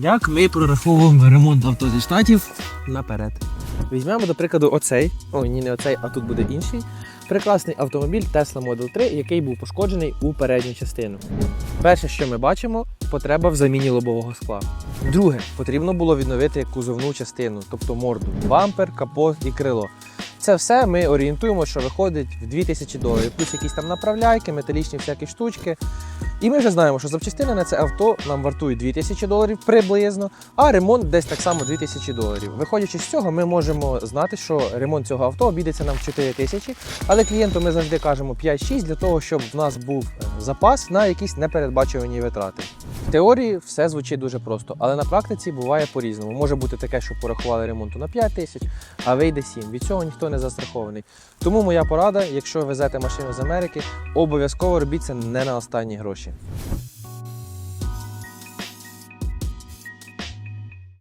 Як ми прораховуємо ремонт авто зі штатів наперед? Візьмемо, до прикладу, оцей. О, ні, не оцей, а тут буде інший. Прекрасний автомобіль Tesla Model 3, який був пошкоджений у передню частину. Перше, що ми бачимо, потреба в заміні лобового скла. Друге, потрібно було відновити кузовну частину, тобто морду, бампер, капот і крило. Це все ми орієнтуємо, що виходить в 2000 доларів, плюс якісь там направляйки, металічні всякі штучки. І ми вже знаємо, що запчастини на це авто нам вартують 2000 доларів приблизно, а ремонт десь так само 2000 доларів. Виходячи з цього, ми можемо знати, що ремонт цього авто обійдеться нам в 4000, але клієнту ми завжди кажемо 5-6 для того, щоб в нас був запас на якісь непередбачувані витрати. В теорії все звучить дуже просто, але на практиці буває по-різному. Може бути таке, що порахували ремонту на 5 тисяч, а вийде 7. Від цього ніхто не застрахований. Тому моя порада, якщо везете машину з Америки, обов'язково робіть це не на останні гроші. Production.